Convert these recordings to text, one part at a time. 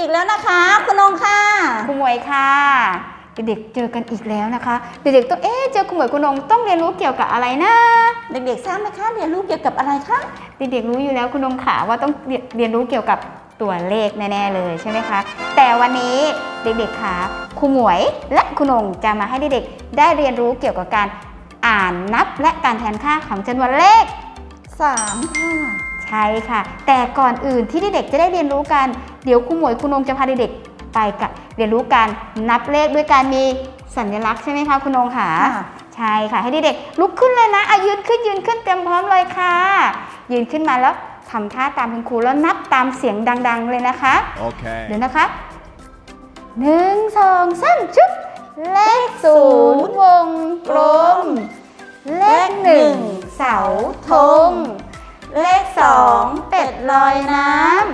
อีกแล้วนะคะ คุณนงค่ะครูหมวยค่ะ เด็กๆเจอกันอีกแล้วนะคะ เด็กๆต้องเอ๊ะเจอครูหมวยครูนงต้องเรียนรู้เกี่ยวกับอะไรนะเด็กๆทราบไหมคะเรียนรู้เกี่ยวกับอะไรคะเด็กๆรู้อยู่แล้วคุณนงขาว่าต้องเรียนเรียนรู้เกี่ยวกับตัวเลขแน่ๆเลยใช่ไหมคะ แต่วันนี้เด็กๆขาครูหมวยและคุณนงจะมาให้เด็กๆได้เรียนรู้เกี่ยวกับการอ่านนับและการแทนค่าของจำนวนเลขสามค่ะ ใช่ค่ะ แต่ก่อนอื่นที่เด็กๆจะได้เรียนรู้กัน เดี๋ยวครูหมวยครูนงจะพาเด็กๆไปกับเรียนรู้การนับเลขด้วยการมีสัญลักษณ์ใช่ไหมคะคุณนงค่ะค่ะใช่ค่ะ ให้เด็กๆลุกขึ้นเลยนะอายืนขึ้นยืนขึ้นเตรียมพร้อมเลยค่ะ ยืนขึ้นมาแล้วทำท่าตามคุณครูแล้วนับตามเสียงดัง ๆ เลยนะคะ Okay. เดี๋ยวนะคะหนึ่งสองสามชุบเลขศูนย์วงกลม เลขหนึ่งเสาธง เลขสองเป็ดลอยน้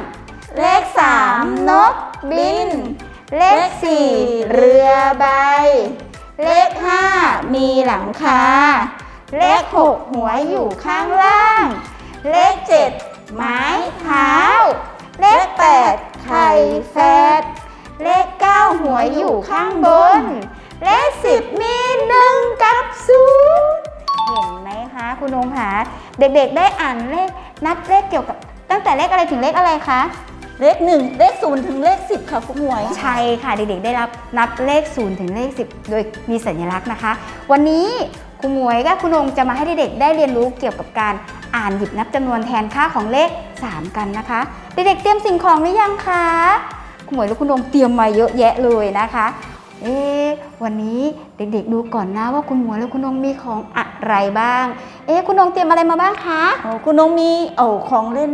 ำ เลขสามนกบิน เลขสี่เรือใบ เลขห้ามีหลังคา เลขหกหัวอยู่ข้างล่าง เลขเจ็ดไม้เท้า เลขแปดไข่แฟด เลขเก้าหัวอยู่ข้างบน เลขสิบมีหนึ่งกับศูนย์ เห็นไหมคะคุณองคะเด็กๆ ได้อ่านเลขนับเลขเกี่ยวกับตั้งแต่เลขอะไรถึงเลขอะไรคะเลขหนึ่งเลขศูนย์ถึงเลขสิบค่ะคุณหมวย ใช่ค่ะเด็กๆได้รับนับเลข0ถึงเลข10โดยมีสัญลักษณ์นะคะ วันนี้ครูหมวยกับคุณองจะมาให้เด็กๆได้เรียนรู้เกี่ยวกับการอ่านหยิบนับจำนวนแทนค่าของเลข 3 กันนะคะ เด็กๆเตรียมสิ่งของหรือยังคะครูหมวยและคุณองเตรียมมาเยอะแยะเลยนะคะ เอ๊ะวันนี้เด็กๆดูก่อนนะว่าคุณหมวยและคุณองมีของอะไรบ้าง เอ๊ะคุณองเตรียมอะไรมาบ้างคะโอ้คุณนงมีโอ้ของเล่น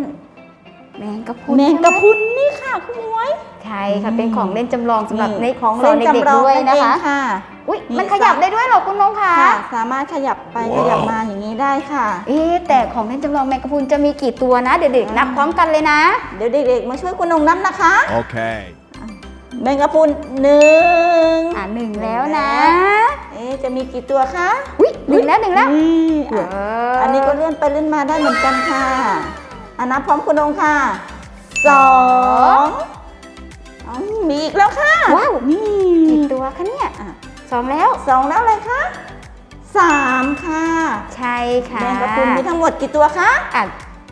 แมงกะพรุนแมงกะใช่ไหพรุนนี่ค่ะคุณหมวยใช่ค่ะเป็นของเล่นจำลองสำหรับในนี่ของสอเล่นนเด็กจำลๆองด้วยนั่นนะเองคะค่ะอุ้ยนี่มันขค่ะยับได้ด้วยเหรอคุณน้องคะค่ะสามารถขยับไปขยับมาอย่างนี้ได้ค่ะ เอ๊ะแต่ของเล่นจำลองแมงกะพรุนจะมีกี่ตัวนะเด็กๆนับพร้อมกันเลยนะ เดี๋ยวเด็กๆมาช่วยคุณนงนับนะคะ Okay. แมงกะพรุนหนึ่งอ่าหนึ่งแล้วนะ เอ๊ะจะมีกี่ตัวคะอุ้ยหนึ่งแล้วหนึ่งแล้วอุ๊ยเออะออันนี้ก็เลื่อนไปเลื่อนมาได้เหมือนกันค่ะอันนับพร้อมคุณนงค่ะสองอ๋อมีอีกแล้วค่ะ ว้าวนี่กี่ตัวคะเนี่ยอะสองแล้วสองแล้วอะไรคะสามค่ะ ใช่ค่ะแมงกะพรุนมีทั้งหมดกี่ตัวคะอะ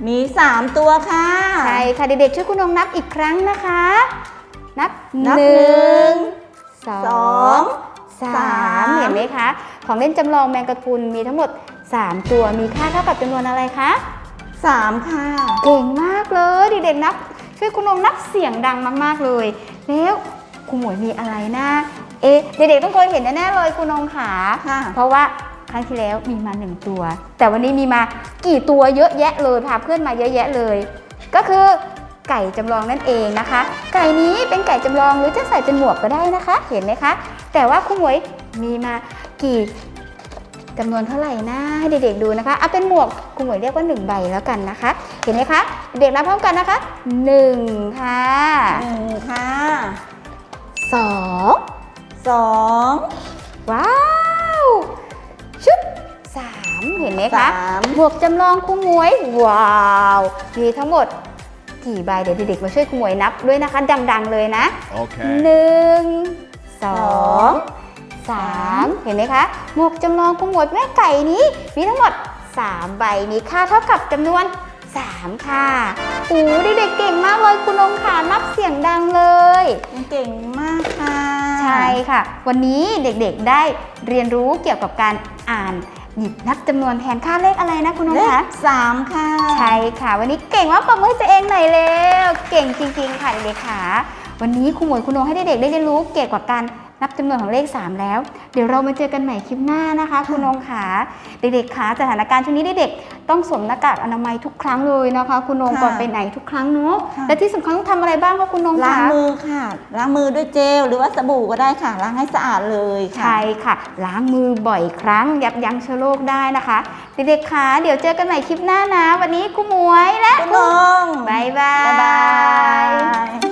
มีสามตัวค่ะ ใช่ค่ะเด็กๆช่วยคุณน้องนับอีกครั้งนะคะ นับนับหหนึ่นึ่งงสอสองงสาสามมเห็นไหมคะ ของเล่นจำลองแมงกะพรุนมีทั้งหมด 3 ตัวมีค่าเท่ากับจำนวนอะไรคะสามค่ะ เก่งมากเลยเด็กๆนับ ช่วยคุณนงนับเสียงดังมากๆเลย แล้วคุณหมวยมีอะไรนะเอ๊ะเด็กๆต้องเคยเห็นแน่ๆเลยคุณนงขาค่ะเพราะว่าครั้งที่แล้วมีมาหนึ่งตัว แต่วันนี้มีมากี่ตัวเยอะแยะเลยพาเพื่อนมาเยอะแยะเลย ก็คือ ไก่จำลองนั่นเองนะคะ ไก่นี้เป็นไก่จำลองหรือจะใส่เป็นหมวกก็ได้นะคะ เห็นไหมคะ แต่ว่าคุณหมวยมีมากี่จำนวนเท่าไหร่นะให้เด็กๆดูนะคะเอาเป็นหมวกคุณหมวยเรียกว่า 1 ใบแล้วกันนะคะ เห็นไหมคะ เด็กนับพร้อมกันนะคะ 1 ค่ะหนึ่งค่ะ2สองว้าวชุด3เห็นไหมคะสามหมวกจำลองครูหมวย ว้าว มีทั้งหมด กี่ใบเดี๋ยวเด็กๆมาช่วยครูหมวยนับด้วยนะคะ ดัง ๆ เลยนะ Okay. หนึ่งสองสามเห็นไหมคะ หมวกจำลองครูหมวยแม่ไก่นี้ มีทั้งหมด 3 ใบมีค่าเท่ากับจำนวน 3 ค่ะโอ้เด็กๆเก่งมากเลยคุณองขานับเสียงดังเลย เก่งมากค่ะ ใช่ค่ะ วันนี้เด็กๆได้เรียนรู้เกี่ยวกับการอ่าน หยิบนับจำนวนแทนค่าเลขอะไรนะคุณน้องเลคะขสามค่ะ ใช่ค่ะ วันนี้เก่งมากปรบมือให้ตัวเองหน่อยเร็ว เก่งจริง ๆ ค่ะเด็กๆค่ะ วันนี้ครูหมวยคุณน้องให้เด็กๆได้เรียนรู้เกี่ยวกับการ นับจำนวนของเลข 3 แล้ว เดี๋ยวเรามาเจอกันใหม่คลิปหน้านะคะ คุณน้องค่ะเด็กๆค่ะสถานการณ์ช่วงนี้เด็กๆต้องสวมหน้ากากอนามัยทุกครั้งเลยนะคะ คุณน้องค่ะก่อนไปไหนทุกครั้งเนาะค่ะและที่สำคัญต้องทำอะไรบ้างคะคุณน้องล้างคะมือค่ะ ล้างมือด้วยเจลหรือว่าสบู่ก็ได้ค่ะ ล้างให้สะอาดเลยค่ะใช่ค่ะ ล้างมือบ่อยครั้ง ยับยั้งเชื้อโรคได้นะคะเด็กๆคะเดี๋ยวเจอกันใหม่คลิปหน้านะ วันนี้ครูหมวยและคุณน้องบายบายบ๊ายบาย